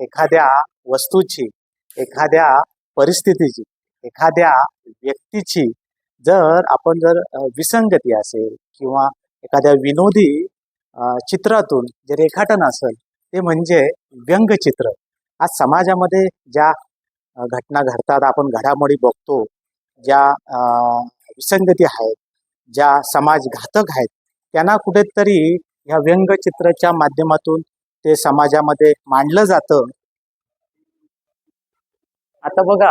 एखाद्या वस्तूची एखाद्या परिस्थितीची एखाद्या व्यक्तीची जर आपण जर विसंगती असेल किंवा एखाद्या विनोदी चित्रातून जे रेखाटन असेल ते म्हणजे व्यंगचित्र. आज समाजामध्ये ज्या घटना घडतात आपण घडामोडी बघतो ज्या विसंगती आहेत ज्या समाजघातक आहेत त्यांना कुठेतरी ह्या व्यंगचित्राच्या माध्यमातून ते समाजामध्ये मांडलं जातं. आता बघा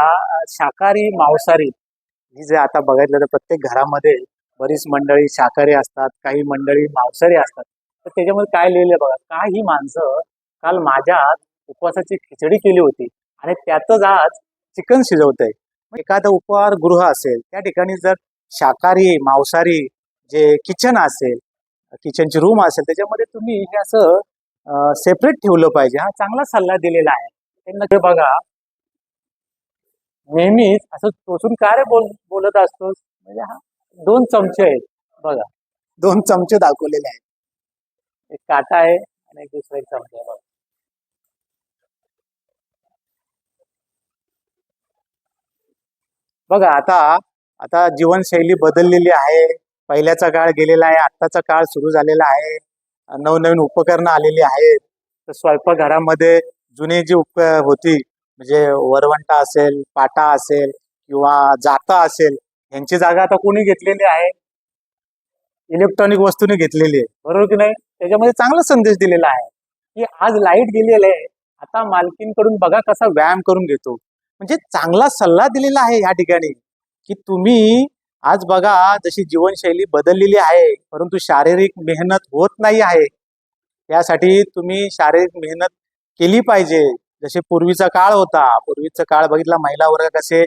शाकाहारी मांसाहारी ही जे आता बघायला तर प्रत्येक घरामध्ये बरीच मंडळी शाकाहारी असतात काही मंडळी मांसाहारी असतात. तर त्याच्यामध्ये काय लिहिलं बघा का ही माणसं काल माझ्या उपवासाची खिचडी केली होती आणि त्यातच आज चिकन शिजवतंय. एखादं उपहारगृह असेल त्या ठिकाणी जर शाकाहारी मांसाहारी जे किचन असेल किचनची रूम असेल त्याच्यामध्ये तुम्ही हे असं सेपरेट ठेवलं पाहिजे. हा चांगला सल्ला दिलेला आहे. त्यांना बघा नेहमीच असं टोचून काय रे बोल बोलत असतोस? म्हणजे हा दोन चमचे आहेत. बघा. दोन चमचे दाखवलेले आहेत. एक काटा आहे आणि एक दुसरा एक चमचा आहे. बघा. बघा आता आता जीवनशैली बदललेली आहे. पहिल्याचा काळ गेलेला आहे आत्ताचा काळ सुरू झालेला आहे. नवनवीन उपकरणं आलेली आहेत. तर स्वयंपाकघरामध्ये जुने जी उप होती म्हणजे वरवंटा असेल पाटा असेल किंवा जाता असेल यांची जागा आता कोणी घेतलेली आहे? इलेक्ट्रॉनिक वस्तूने घेतलेली आहे. बरोबर की नाही? त्याच्यामध्ये चांगला संदेश दिलेला आहे की आज लाइट गेलेलं आहे. आता मालकींकडून बघा कसा व्यायाम करून घेतो. म्हणजे चांगला सल्ला दिलेला आहे या ठिकाणी की तुम्ही आज बघा जशी जीवनशैली बदललेली आहे परंतु शारीरिक मेहनत होत नाही आहे. यासाठी तुम्ही शारीरिक मेहनत केली पाहिजे. जसे पूर्वीचा काळ होता पूर्वीचा काळ बघितला महिला वर्ग कसे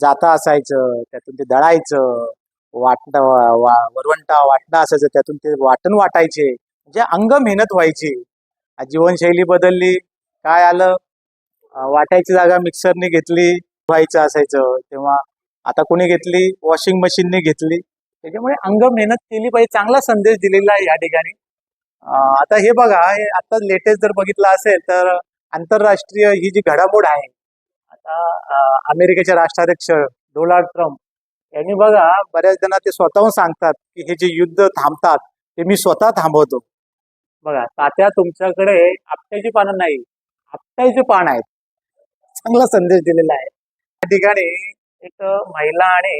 जाता असायचं त्यातून ते दळायचं वाट वा वरवंटा वाटणं असायचं त्यातून ते वाटण वाटायचे. म्हणजे अंग मेहनत व्हायची. जीवनशैली बदलली काय आलं? वाटायची जागा मिक्सरने घेतली व्हायचं असायचं. तेव्हा आता कोणी घेतली? वॉशिंग मशीनने घेतली. त्याच्यामुळे अंग मेहनत केली पाहिजे. चांगला संदेश दिलेला आहे या ठिकाणी. आता हे बघा हे आता लेटेस्ट जर बघितलं असेल तर आंतरराष्ट्रीय ही जी घडामोड आहे आता अमेरिकेचे राष्ट्राध्यक्ष डोनाल्ड ट्रम्प यांनी बघा बऱ्याच जणांना ते स्वतःहून सांगतात की हे जे युद्ध थांबतात ते मी स्वतः थांबवतो. बघा तात्या तुमच्याकडे आपट्याची पानं नाही आपट्याचे पान आहेत. चांगला संदेश दिलेला आहे. या ठिकाणी एक महिला आणि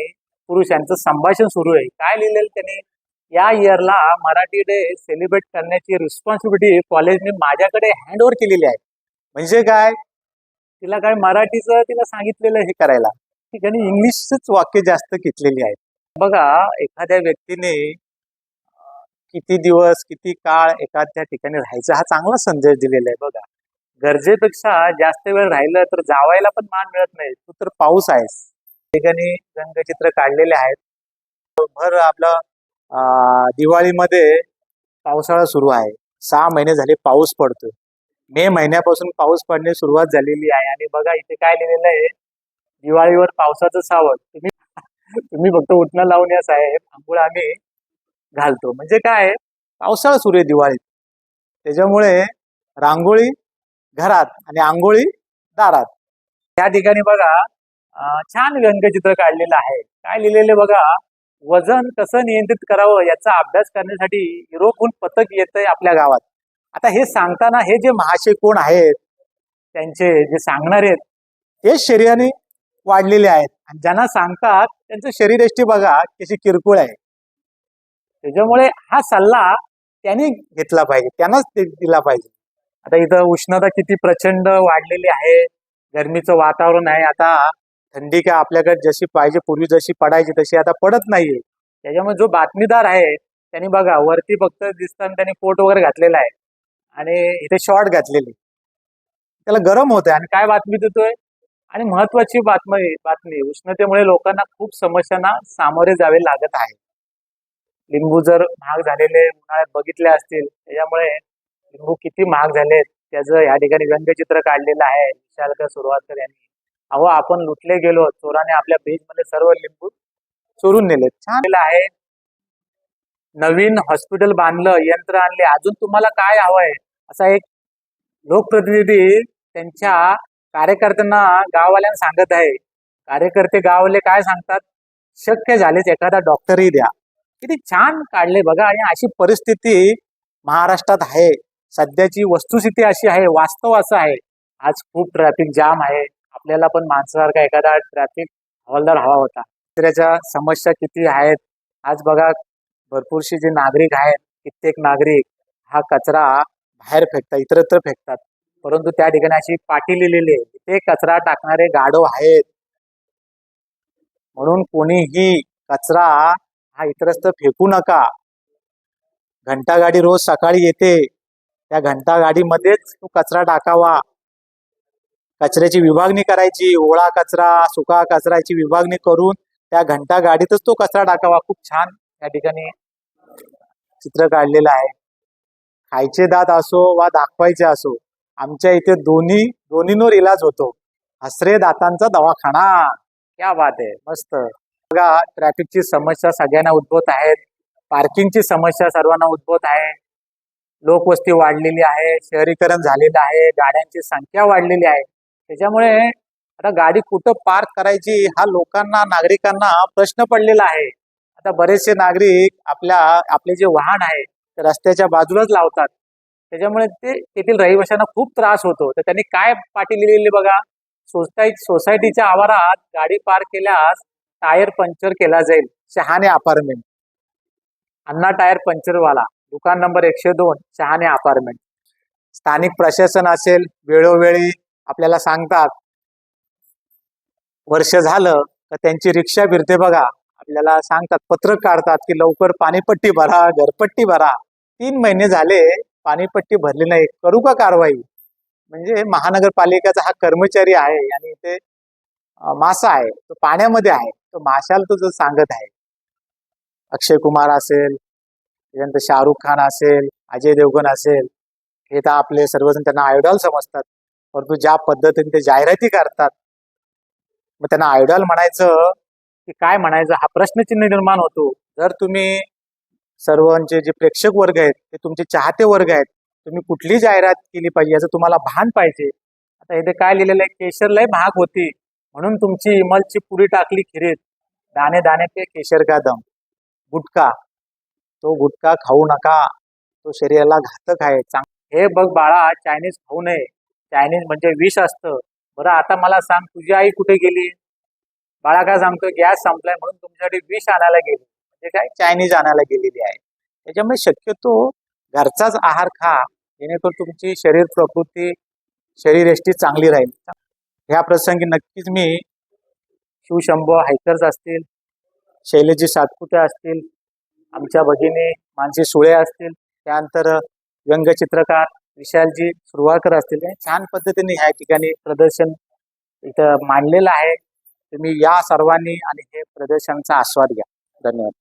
पुरुष यांचं संभाषण सुरू आहे. काय लिहिलेलं त्यांनी? या इयरला मराठी डे सेलिब्रेट करण्याची रिस्पॉन्सिबिलिटी कॉलेजने माझ्याकडे हँड ओव्हर केलेली आहे. म्हणजे काय? तिला काय मराठीचं तिला सांगितलेलं हे करायला. ठिकाणी इंग्लिशच वाक्य जास्त घेतलेली आहेत बघा एखाद्या व्यक्तीने किती दिवस किती काळ एखाद्या ठिकाणी राहायचं हा चांगला संदेश दिलेला आहे बघा. गरजेपेक्षा जास्त वेळ राहिलं तर जावायला पण मान मिळत नाही. तू तर पाऊस आहेस. ठिकाणी रंगचित्र काढलेले आहेत. भर आपलं दिवाळीमध्ये पावसाळा सुरू आहे. सहा महिने झाले पाऊस पडतो मे महिन्यापासून पाऊस पडणे सुरुवात झालेली आहे. आणि बघा इथे काय लिहिलेलं आहे? दिवाळीवर पावसाचं सावध तुम्ही तुम्ही फक्त उठणं लावून या साहेब. आंघोळ आम्ही घालतो. म्हणजे काय? पावसाळा सुरू आहे दिवाळीत. त्याच्यामुळे रांगोळी घरात आणि आंघोळी दारात. या ठिकाणी बघा छान व्यंगचित्र काढलेलं आहे. काय लिहिलेलं बघा वजन कसं नियंत्रित करावं याचा अभ्यास करण्यासाठी युरोपहून पथक येतंय आपल्या गावात. आता हे सांगताना हे जे महाशय कोण आहेत त्यांचे जे सांगणारे आहेत ते शरीराने वाढलेले आहेत. आणि ज्यांना सांगतात त्यांचं शरीरयष्टी बघा कशी किरकोळ आहे. त्याच्यामुळे हा सल्ला त्यांनी घेतला पाहिजे त्यांनाच ते दिला पाहिजे. आता इथं उष्णता किती प्रचंड वाढलेली आहे गरमीचं वातावरण आहे. आता थंडी काय आपल्याकडे जशी पाहिजे पूर्वी जशी पडायची तशी आता पडत नाहीये. त्याच्यामुळे जो बातमीदार आहे त्यांनी बघा वरती फक्त दिसताना त्यांनी कोट वगैरे घातलेला आहे आणि इथे शॉर्ट घातलेली. त्याला गरम होत आहे आणि काय बातमी देतोय? आणि महत्वाची बातमी बातमी उष्णतेमुळे लोकांना खूप समस्यांना सामोरे जावे लागत आहे. लिंबू जर महाग झालेले उन्हाळ्यात बघितले असतील त्याच्यामुळे लिंबू किती महाग झालेत त्याचं या ठिकाणी व्यंगचित्र काढलेलं आहे विशालकर सुरुवातकर यांनी. अहो आपण लुटले गेलो चोराने आपल्या बीजमध्ये सर्व लिंबू चोरून नेले छान. आहे. नवीन हॉस्पिटल बांधलं यंत्र आणले. अजून तुम्हाला काय हवंय असा एक लोकप्रतिनिधी त्यांच्या कार्यकर्त्यांना गाववाल्यांना सांगत आहे. कार्यकर्ते गाववाले काय सांगतात? शक्य झालेच एखादा डॉक्टरही द्या. किती छान काढले बघा. आणि अशी परिस्थिती महाराष्ट्रात आहे. सध्याची वस्तुस्थिती अशी आहे. वास्तव असं आहे. आज खूप ट्रॅफिक जाम आहे. आपल्याला पण माणसासारखा एखादा ट्रॅफिक हवालदार हवा होता. कचऱ्याच्या समस्या किती आहेत? आज बघा भरपूरशी जे नागरिक आहेत कित्येक नागरिक हा कचरा बाहेर फेकतात इतरत्र फेकतात. परंतु त्या ठिकाणी अशी पाटी लिहिलेली आहे ते कचरा टाकणारे गाढव आहेत. म्हणून कोणीही कचरा हा इतरस्त फेकू नका. घंटा गाडी रोज सकाळी येते. त्या घंटा गाडीमध्येच तो कचरा टाकावा. कचऱ्याची विभागणी करायची ओळा कचरा सुका कचऱ्याची विभागणी करून त्या घंटा गाडीतच तो कचरा टाकावा. खूप छान या ठिकाणी चित्र काढलेलं आहे. खायचे दात असो वा दाखवायचे असो आमच्या इथे दोन्ही दोन्हींवर इलाज होतो. हसरे दातांचा दवाखाना. क्या बात आहे. मस्त. बघा ट्रॅफिकची समस्या सगळ्यांना उद्भवत आहेत. पार्किंगची समस्या सर्वांना उद्भवत आहे. लोकवस्ती वाढलेली आहे. शहरीकरण झालेलं आहे. गाड्यांची संख्या वाढलेली आहे. त्याच्यामुळे आता गाडी कुठं पार्क करायची हा लोकांना नागरिकांना प्रश्न पडलेला आहे. आता बरेचसे नागरिक आपल्या आपले जे वाहन आहे ते रस्त्याच्या बाजूलाच लावतात. त्याच्यामुळे ते तेथील रहिवाशांना खूप त्रास होतो. तर त्यांनी काय पाठी लिहिलेली बघा? सोसाय सोसायटीच्या आवारात गाडी पार्क केल्यास टायर पंक्चर केला जाईल. शहाणे अपार्टमेंट. अण्णा टायर पंक्चरवाला. दुकान नंबर एकशे दोन. शहाणे अपार्टमेंट. स्थानिक प्रशासन असेल वेळोवेळी आपल्याला सांगतात वर्ष झालं तर त्यांची रिक्षा फिरते बघा. आपल्याला सांगतात पत्रक काढतात की लवकर पाणीपट्टी भरा घरपट्टी भरा. तीन महिने झाले पाणीपट्टी भरली नाही. करू का कारवाई? म्हणजे महानगरपालिकेचा हा कर्मचारी आहे आणि इथे मासा आहे. तो पाण्यामध्ये आहे. तो माशाला तो जो सांगत आहे. अक्षय कुमार असेल त्याच्यानंतर शाहरुख खान असेल अजय देवगण असेल हे तर आपले सर्वजण त्यांना आयडॉल समजतात. परंतु ज्या पद्धतीने ते जाहिराती करतात मग त्यांना आयडॉल म्हणायचं की काय म्हणायचं हा प्रश्नचिन्ह निर्माण होतो. जर तुम्ही सर्वांचे जे प्रेक्षक वर्ग आहेत ते तुमचे चाहते वर्ग आहेत तुम्ही कुठली जाहिरात केली पाहिजे याचं तुम्हाला भान पाहिजे. आता इथे काय लिहिलेलं आहे केशर लय महाग होती म्हणून तुमची इमलची पुरी टाकली खिरीत. दाणे दाणे पे केशर का दम. गुटखा. तो गुटखा खाऊ नका. तो शरीराला घातक आहे. चांग हे बघ बाळा चायनीज खाऊ नये. चायनीज म्हणजे विष असतं. बरं आता मला सांग तुझी आई कुठे गेली? बाळा काय सांगतोय? गॅस संपलाय म्हणून तुमच्यासाठी विष आणायला गेली. म्हणजे काय? चायनीज आणायला गेलेली आहे. त्याच्यामुळे शक्यतो घरचाच आहार खा. जेणेकरून तुमची शरीर प्रकृती शरीरयष्टी चांगली राहील. ह्या प्रसंगी नक्कीच मी शिवशंभ हायकर्स असतील शैलेजी सातपुते असतील आमच्या भगिनी मानसी सुळे असतील त्यानंतर व्यंगचित्रकार विशालजी सुरवाळकर असतील. छान पद्धतीने ह्या ठिकाणी प्रदर्शन इथं मांडलेलं आहे. तुम्ही या सर्वांनी आणि हे प्रदर्शनाचा आस्वाद घ्या. धन्यवाद.